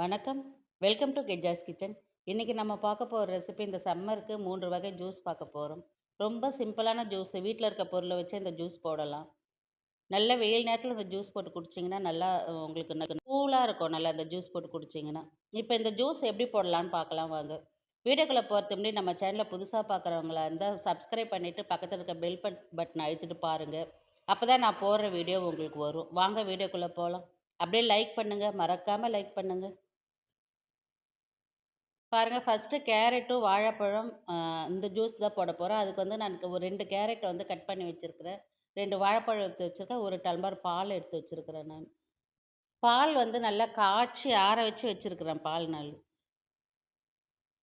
வணக்கம். Welcome to Keja's kitchen. இன்றைக்கி நம்ம பார்க்க போகிற ரெசிபி இந்த சம்மருக்கு மூன்று வகை ஜூஸ் பார்க்க போகிறோம் ரொம்ப சிம்பிளான ஜூஸ். வீட்டில் இருக்க பொருளை வச்சு இந்த ஜூஸ் போடலாம். நல்ல வெயில் நேரத்தில் இந்த ஜூஸ் போட்டு குடிச்சிங்கன்னா நல்லா உங்களுக்கு நல்ல கூலாக இருக்கும். நல்லா இந்த ஜூஸ் போட்டு குடிச்சிங்கன்னா இப்போ இந்த ஜூஸ் எப்படி போடலான்னு பார்க்கலாம் வாங்க. வீடியோக்களை போறதுக்கு முன்னாடி நம்ம சேனலில் புதுசாக பார்க்குறவங்களா இருந்தால் சப்ஸ்கிரைப் பண்ணிவிட்டு பக்கத்தில் இருக்க பெல் பட் பட்டன அழுத்திட்டு அப்போ தான் நான் போடுற வீடியோ உங்களுக்கு வரும். வாங்க வீடியோக்குள்ளே போகலாம் அப்படியே லைக் பண்ணுங்கள் மறக்காமல் லைக் பண்ணுங்கள் பாருங்கள் ஃபர்ஸ்ட்டு கேரட்டும், வாழைப்பழம் இந்த ஜூஸ் தான் போட போகிறோம் அதுக்கு வந்து நான் ஒரு ரெண்டு கேரட் வந்து கட் பண்ணி வச்சுருக்கிறேன் ரெண்டு வாழைப்பழம் எடுத்து வச்சிருக்கேன். 1 டம்ளர் பால் எடுத்து வச்சுருக்கிறேன் நான். பால் வந்து நல்லா காய்ச்சி ஆற வச்சு வச்சுருக்கிறேன் பால் நாள்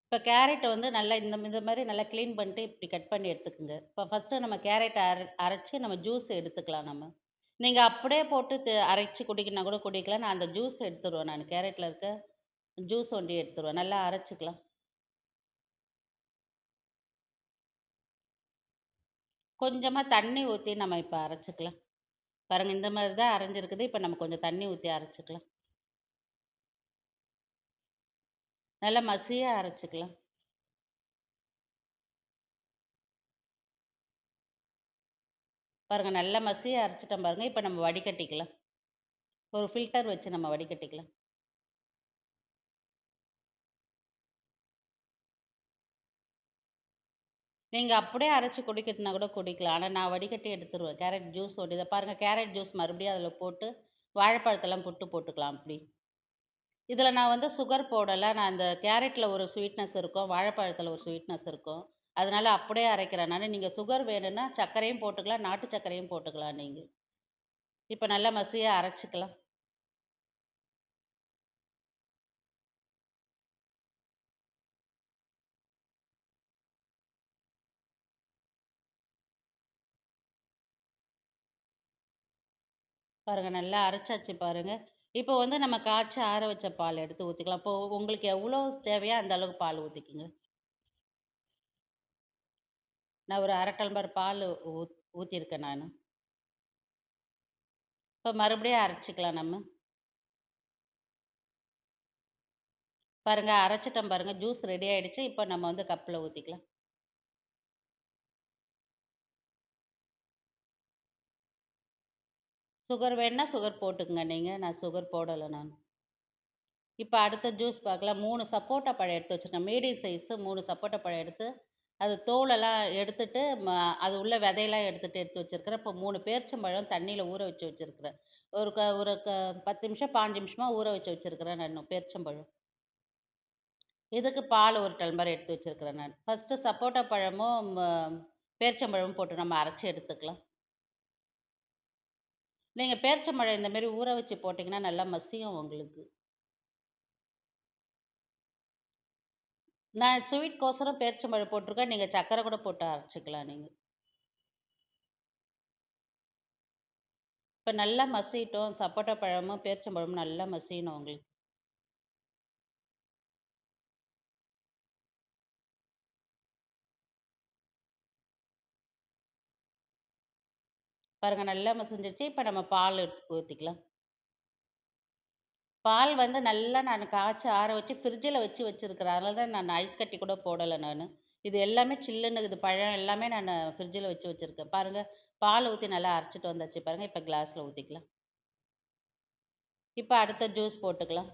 இப்போ கேரட்டை வந்து நல்லா இந்த இந்த மாதிரி நல்லா க்ளீன் பண்ணிட்டு இப்படி கட் பண்ணி எடுத்துக்கங்க. இப்போ ஃபர்ஸ்ட்டு நம்ம கேரட்டை அரை அரைச்சி நம்ம ஜூஸ் எடுத்துக்கலாம் நம்ம. நீங்கள் அப்படியே போட்டு அரைச்சி குடிக்கணும் கூட குடிக்கலாம். நான் அந்த ஜூஸ் எடுத்துருவேன் நான் கேரட்டில் இருக்க ஜூஸ் ஒண்டி எடுத்துருவேன். நல்லா அரைச்சிக்கலாம் கொஞ்சமாக தண்ணி ஊற்றி நம்ம இப்போ அரைச்சிக்கலாம் பாருங்கள் இந்த மாதிரி தான் அரைஞ்சிருக்குது. இப்போ நம்ம கொஞ்சம் தண்ணி ஊற்றி அரைச்சிக்கலாம் நல்லா மசியாக அரைச்சிக்கலாம் பாருங்கள் நல்லா மசியாக அரைச்சிட்டோம் பாருங்கள் இப்போ நம்ம வடிகட்டிக்கலாம். ஒரு ஃபில்டர் வச்சு நம்ம வடிகட்டிக்கலாம். நீங்கள் அப்படியே அரைச்சி குடிக்கிறதுனா கூட குடிக்கலாம். ஆனால் நான் வடிகட்டி எடுத்துருவேன். கேரட் ஜூஸ் ஒண்டி இதை பாருங்கள் கேரட் ஜூஸ் மறுபடியும் அதில் போட்டு வாழைப்பழத்தெல்லாம் புட்டு போட்டுக்கலாம் அப்படி. இதில் நான் வந்து சுகர் போடலை நான் அந்த கேரட்டில் ஒரு ஸ்வீட்னஸ் இருக்கும். வாழைப்பழத்தில் ஒரு ஸ்வீட்னஸ் இருக்கும். அதனால அப்படியே அரைக்கிறேன் நீங்கள் சுகர் வேணும்னா சர்க்கரையும் போட்டுக்கலாம். நாட்டு சர்க்கரையும் போட்டுக்கலாம் நீங்கள் இப்போ நல்லா மசியாக அரைச்சிக்கலாம் பாருங்கள் நல்லா அரைச்சாச்சு பாருங்கள் இப்போ வந்து நம்ம காய்ச்சி ஆற வச்ச பால் எடுத்து ஊற்றிக்கலாம் இப்போ உங்களுக்கு எவ்வளோ தேவையோ அந்த அளவுக்கு பால் ஊற்றிக்கிங்க நான் ஒரு அரை டம்ளர் பால் ஊத் ஊற்றிருக்கேன் நான். இப்போ மறுபடியும் அரைச்சிக்கலாம் நம்ம. பாருங்க அரைச்சிட்டோம் பாருங்கள் ஜூஸ் ரெடி ஆகிடுச்சு இப்போ நம்ம வந்து கப்பில் ஊற்றிக்கலாம் சுகர் வேணால் சுகர் போட்டுக்கங்க நீங்கள் நான் சுகர் போடலை நான். இப்போ அடுத்த ஜூஸ் பார்க்கலாம். மூணு சப்போட்டா பழம் எடுத்து வச்சிருக்கேன். மீடியம் சைஸு மூணு சப்போட்டா பழம் எடுத்து, அது தோலெல்லாம் எடுத்துட்டு ம அது உள்ள விதையெல்லாம் எடுத்துகிட்டு எடுத்து வச்சுருக்கிறேன் இப்போ மூணு பேரிச்சம்பழம் தண்ணியில் ஊற வச்சு வச்சுருக்கிறேன் ஒரு க ஒரு க 10 நிமிஷம் பாஞ்சு நிமிஷமாக ஊற வச்சு வச்சுருக்கிறேன் நான் பேரிச்சம்பழம். இதுக்கு பால் ஒரு டம்ளர் எடுத்து வச்சுருக்கிறேன் நான். ஃபர்ஸ்ட்டு சப்போட்டா பழமும் ம பேரிச்சம்பழமும் போட்டு நம்ம அரைச்சி எடுத்துக்கலாம். நீங்கள் பேரிச்சம்பழம் மழை இந்தமாரி ஊற வச்சு போட்டிங்கன்னா நல்லா மசியும் உங்களுக்கு. நான் ஸ்வீட்கோசரம் பேரிச்சம்பழம் போட்டிருக்கேன் நீங்கள் சக்கரை கூட போட்டு அரைச்சிக்கலாம் நீங்கள் இப்போ நல்லா மசிட்டோம் சப்போட்டா பழமும், பேரிச்சம்பழமும் நல்லா மசியணும் உங்களுக்கு. பாருங்கள் நல்லா மசிஞ்சிருச்சு. இப்போ நம்ம பால் ஊற்றிக்கலாம் பால் வந்து நல்லா நான் காய்ச்சி ஆற வச்சு ஃப்ரிட்ஜில் வச்சு வச்சிருக்கிறேன். அதனால தான் நான் ஐஸ் கட்டி கூட போடலை நான். இது எல்லாமே சில்லுன்னு இது பழம் எல்லாமே நான் ஃப்ரிட்ஜில் வச்சு வச்சுருக்கேன். பாருங்கள் பால் ஊற்றி நல்லா அரைச்சிட்டு வந்தாச்சு. பாருங்கள் இப்போ கிளாஸில் ஊற்றிக்கலாம் இப்போ அடுத்த ஜூஸ் போட்டுக்கலாம்.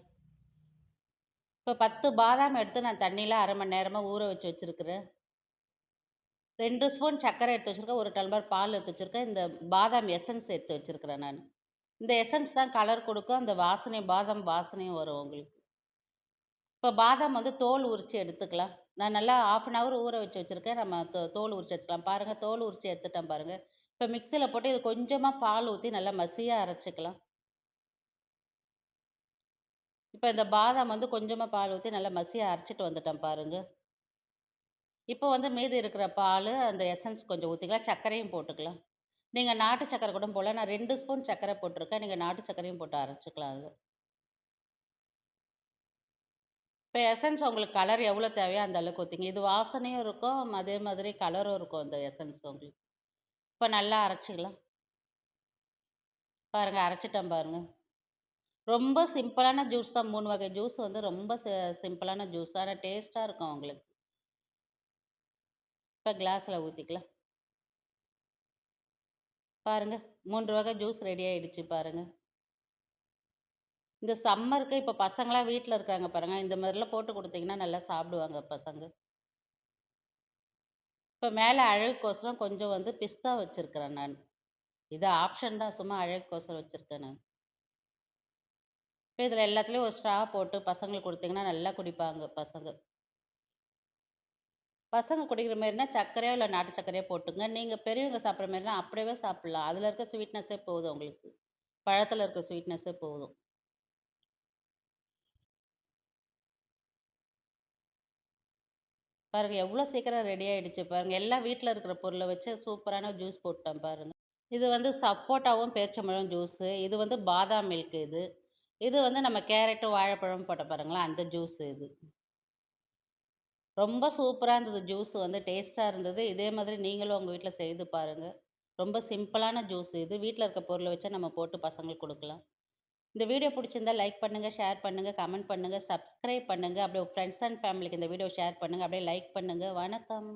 இப்போ பத்து பாதாம் எடுத்து நான் தண்ணியில் அரை மணி நேரமாக ஊற வச்சு வச்சுருக்குறேன். ரெண்டு ஸ்பூன் சர்க்கரை எடுத்து வச்சுருக்கேன் ஒரு டம்ளர் பால் எடுத்து வச்சிருக்கேன். இந்த பாதாம் எசன்ஸ் எடுத்து வச்சிருக்கிறேன் நான் இந்த எசன்ஸ் தான் கலர் கொடுக்கும் அந்த வாசனை பாதாம் வாசனையும் வரும் உங்களுக்கு. இப்போ பாதாம் வந்து தோல் உரித்து எடுத்துக்கலாம். நான் நல்லா 1/2 அன் ஹவர் ஊற வச்சு வச்சிருக்கேன். நம்ம தோ தோல் உரிச்சு எடுத்துக்கலாம். பாருங்கள் தோல் உரித்து எடுத்துட்டேன் பாருங்கள் இப்போ மிக்சியில் போட்டு இது கொஞ்சமாக பால் ஊற்றி நல்லா மசியாக அரைச்சிக்கலாம் இப்போ இந்த பாதாம் வந்து கொஞ்சமாக பால் ஊற்றி நல்லா மசியாக அரைச்சிட்டு வந்துட்டேன் பாருங்கள் இப்போ வந்து மீதி இருக்கிற பால் அந்த எசன்ஸ் கொஞ்சம் ஊற்றிக்கலாம் சர்க்கரையும் போட்டுக்கலாம். நீங்கள் நாட்டு சர்க்கரை கூட போடலாம். நான் ரெண்டு ஸ்பூன் சர்க்கரை போட்டிருக்கேன் நீங்கள் நாட்டு சர்க்கரையும் போட்டு அரைச்சிக்கலாம் அது. இப்போ எசன்ஸ் உங்களுக்கு கலர் எவ்வளோ தேவையோ அந்த அளவுக்கு ஊற்றிங்க இது வாசனையும் இருக்கும். அதே மாதிரி கலரும் இருக்கும் அந்த எசன்ஸ் உங்களுக்கு. இப்போ நல்லா அரைச்சிக்கலாம் பாருங்கள் அரைச்சிட்டேன் பாருங்கள் ரொம்ப சிம்பிளான ஜூஸ் தான் மூணு வகை ஜூஸ் வந்து ரொம்ப சிம்பிளான ஜூஸ். ஆனால் டேஸ்ட்டாக இருக்கும் உங்களுக்கு. இப்போ கிளாஸில் ஊற்றிக்கலாம் பாருங்கள் மூன்று வகை ஜூஸ் ரெடி ஆகிடுச்சு பாருங்கள் இந்த சம்மருக்கு இப்போ பசங்களாம் வீட்டில் இருக்காங்க பாருங்கள் இந்த மாதிரிலாம் போட்டு கொடுத்தீங்கன்னா நல்லா சாப்பிடுவாங்க பசங்க. இப்போ மேலே அழகுக்கோசரம் கொஞ்சம் வந்து பிஸ்தா வச்சுருக்கிறேன் நான். இது ஆப்ஷன் தான். சும்மா அழகுக்கோசரம் வச்சுருக்கேன் நான். இப்போ இதில் எல்லாத்துலேயும் ஒரு ஸ்ட்ரா போட்டு பசங்களுக்கு கொடுத்தீங்கன்னா நல்லா குடிப்பாங்க பசங்க. பசங்க குடிக்கிற மாதிரினா சர்க்கரையோ இல்லை நாட்டு சர்க்கரையோ போட்டுங்க. நீங்கள் பெரியவங்க சாப்பிட்ற மாதிரினா அப்படியே சாப்பிட்லாம் அதில் இருக்க ஸ்வீட்னஸ்ஸே போதும் உங்களுக்கு. பழத்தில் இருக்க ஸ்வீட்னஸ்ஸே போதும். பாருங்கள் எவ்வளோ சீக்கிரம் ரெடி ஆகிடுச்சு பாருங்கள் எல்லாம் வீட்டில் இருக்கிற பொருளை வச்சு சூப்பரான ஜூஸ் போட்டேன் பாருங்கள் இது வந்து சப்போட்டாவும் பேரிச்சம்பழம் ஜூஸு. இது வந்து பாதாம் மில்க் இது. இது வந்து நம்ம கேரட்டும், வாழைப்பழமும் போட்ட பாருங்களேன், அந்த ஜூஸ் இது. ரொம்ப சூப்பராக இருந்தது ஜூஸ் வந்து டேஸ்ட்டாக இருந்தது. இதே மாதிரி நீங்களும் உங்கள் வீட்டில் செய்து பாருங்கள் ரொம்ப சிம்பிளான ஜூஸ் இது. வீட்டில் இருக்க பொருளை வச்சு நம்ம போட்டு பசங்களுக்கு கொடுக்கலாம் இந்த வீடியோ பிடிச்சிருந்தா லைக் பண்ணுங்கள் ஷேர் பண்ணுங்கள் கமெண்ட் பண்ணுங்க, சப்ஸ்கிரைப் பண்ணுங்க. அப்படியே ஃப்ரெண்ட்ஸ் அண்ட் ஃபேமிலிக்கு இந்த வீடியோ ஷேர் பண்ணுங்க. அப்படியே லைக் பண்ணுங்கள் வணக்கம்.